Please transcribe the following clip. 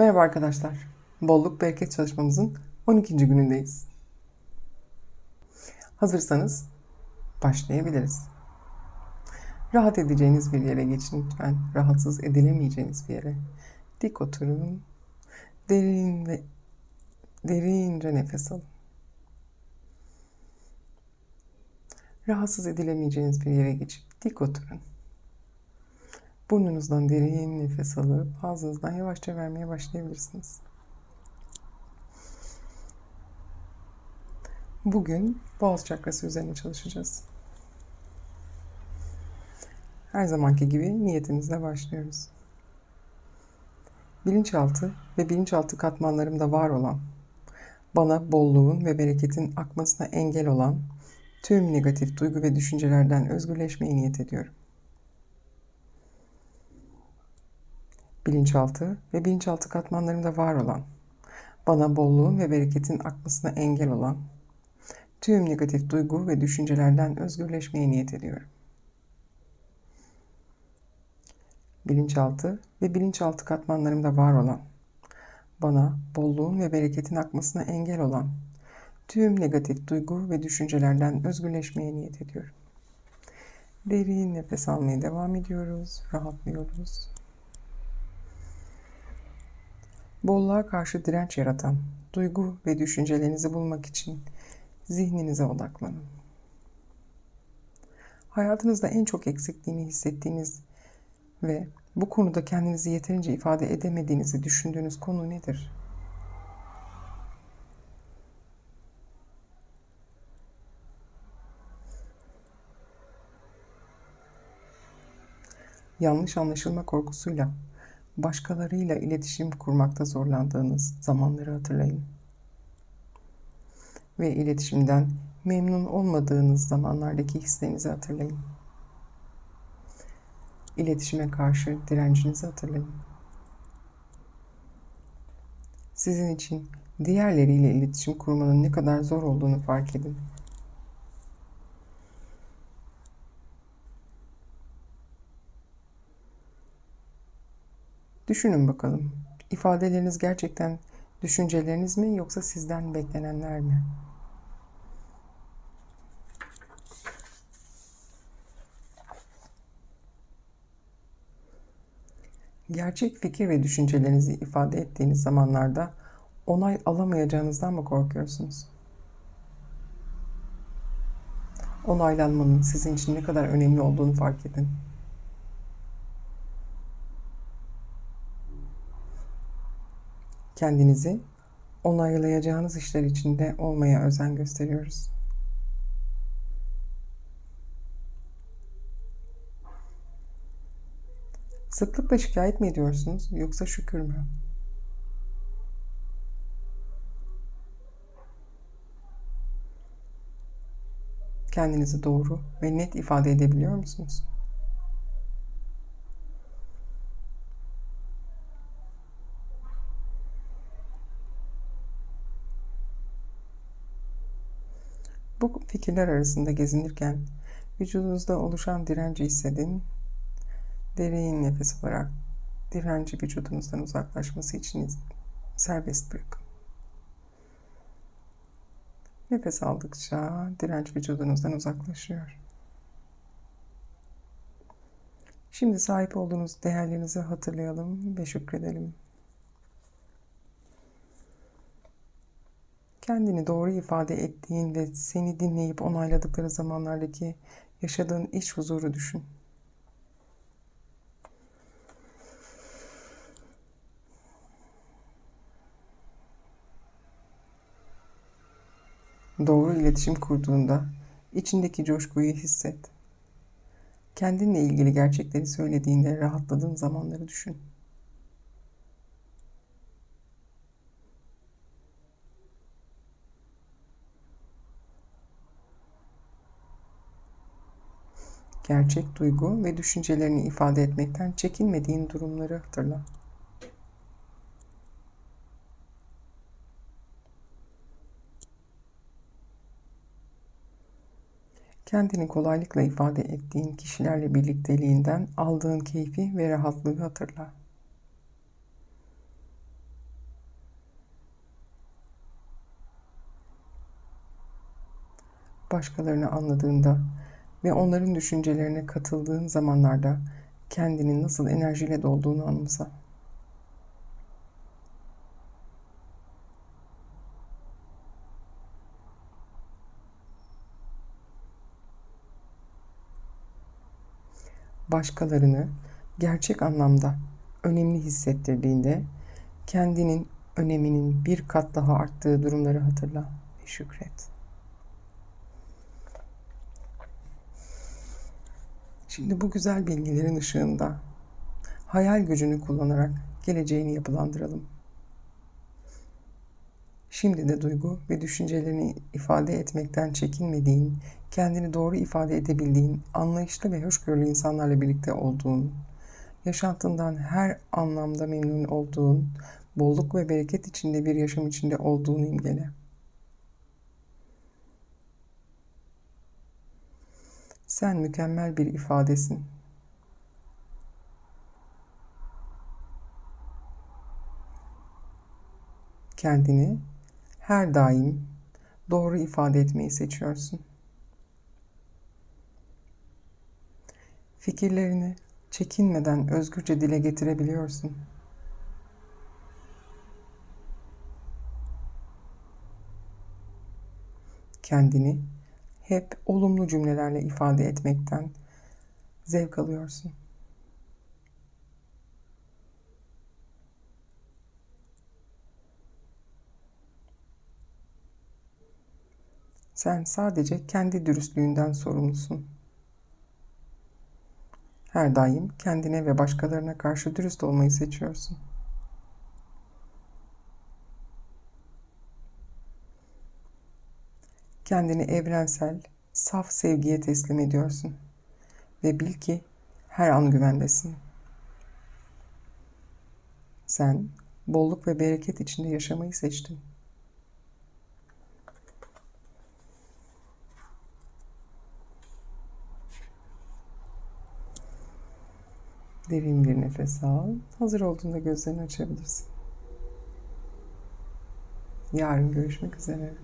Merhaba arkadaşlar. Bolluk bereket çalışmamızın 12. günündeyiz. Hazırsanız başlayabiliriz. Rahat edeceğiniz bir yere geçin lütfen. Rahatsız edilemeyeceğiniz bir yere. Dik oturun. Derin ve derince nefes alın. Rahatsız edilemeyeceğiniz bir yere geçip dik oturun. Burnunuzdan derin nefes alıp ağzınızdan yavaşça vermeye başlayabilirsiniz. Bugün boğaz çakrası üzerine çalışacağız. Her zamanki gibi niyetimizle başlıyoruz. Bilinçaltı ve bilinçaltı katmanlarımda var olan, bana bolluğun ve bereketin akmasına engel olan tüm negatif duygu ve düşüncelerden özgürleşmeyi niyet ediyorum. Bilinçaltı ve bilinçaltı katmanlarında var olan, bana bolluğun ve bereketin akmasına engel olan, tüm negatif duygu ve düşüncelerden özgürleşmeye niyet ediyorum. Bilinçaltı ve bilinçaltı katmanlarımda var olan, bana bolluğun ve bereketin akmasına engel olan, tüm negatif duygu ve düşüncelerden özgürleşmeye niyet ediyorum. Derin nefes almaya devam ediyoruz, rahatlıyoruz. Bolluğa karşı direnç yaratan duygu ve düşüncelerinizi bulmak için zihninize odaklanın. Hayatınızda en çok eksikliğini hissettiğiniz ve bu konuda kendinizi yeterince ifade edemediğinizi düşündüğünüz konu nedir? Yanlış anlaşılma korkusuyla başkalarıyla iletişim kurmakta zorlandığınız zamanları hatırlayın. Ve iletişimden memnun olmadığınız zamanlardaki hislerinizi hatırlayın. İletişime karşı direncinizi hatırlayın. Sizin için diğerleriyle iletişim kurmanın ne kadar zor olduğunu fark edin. Düşünün bakalım. İfadeleriniz gerçekten düşünceleriniz mi yoksa sizden beklenenler mi? Gerçek fikir ve düşüncelerinizi ifade ettiğiniz zamanlarda onay alamayacağınızdan mı korkuyorsunuz? Onaylanmanın sizin için ne kadar önemli olduğunu fark edin. Kendinizi onaylayacağınız işler içinde olmaya özen gösteriyoruz. Sıklıkla şikayet mi ediyorsunuz yoksa şükür mü? Kendinizi doğru ve net ifade edebiliyor musunuz? Bu fikirler arasında gezinirken vücudunuzda oluşan direnci hissedin. Derin nefes alarak direnci vücudunuzdan uzaklaşması için serbest bırakın. Nefes aldıkça direnç vücudunuzdan uzaklaşıyor. Şimdi sahip olduğunuz değerlerinizi hatırlayalım ve şükredelim. Kendini doğru ifade ettiğin ve seni dinleyip onayladıkları zamanlardaki yaşadığın iç huzuru düşün. Doğru iletişim kurduğunda içindeki coşkuyu hisset. Kendinle ilgili gerçekleri söylediğinde rahatladığın zamanları düşün. gerçek duygu ve düşüncelerini ifade etmekten çekinmediğin durumları hatırla. Kendini kolaylıkla ifade ettiğin kişilerle birlikteliğinden aldığın keyfi ve rahatlığı hatırla. Başkalarını anladığında ve onların düşüncelerine katıldığın zamanlarda kendinin nasıl enerjiyle dolduğunu anımsa. Başkalarını gerçek anlamda önemli hissettirdiğinde kendinin öneminin bir kat daha arttığı durumları hatırla ve şükret. Şimdi bu güzel bilgilerin ışığında hayal gücünü kullanarak geleceğini yapılandıralım. Şimdi de duygu ve düşüncelerini ifade etmekten çekinmediğin, kendini doğru ifade edebildiğin, anlayışlı ve hoşgörülü insanlarla birlikte olduğun, yaşantından her anlamda memnun olduğun, bolluk ve bereket içinde bir yaşam içinde olduğunu imgele. Sen mükemmel bir ifadesin. Kendini her daim doğru ifade etmeyi seçiyorsun. Fikirlerini çekinmeden özgürce dile getirebiliyorsun. Kendini hep olumlu cümlelerle ifade etmekten zevk alıyorsun. Sen sadece kendi dürüstlüğünden sorumlusun. Her daim kendine ve başkalarına karşı dürüst olmayı seçiyorsun. Kendini evrensel, saf sevgiye teslim ediyorsun ve bil ki her an güvendesin. Sen bolluk ve bereket içinde yaşamayı seçtin. Derin bir nefes al. Hazır olduğunda gözlerini açabilirsin. Yarın görüşmek üzere.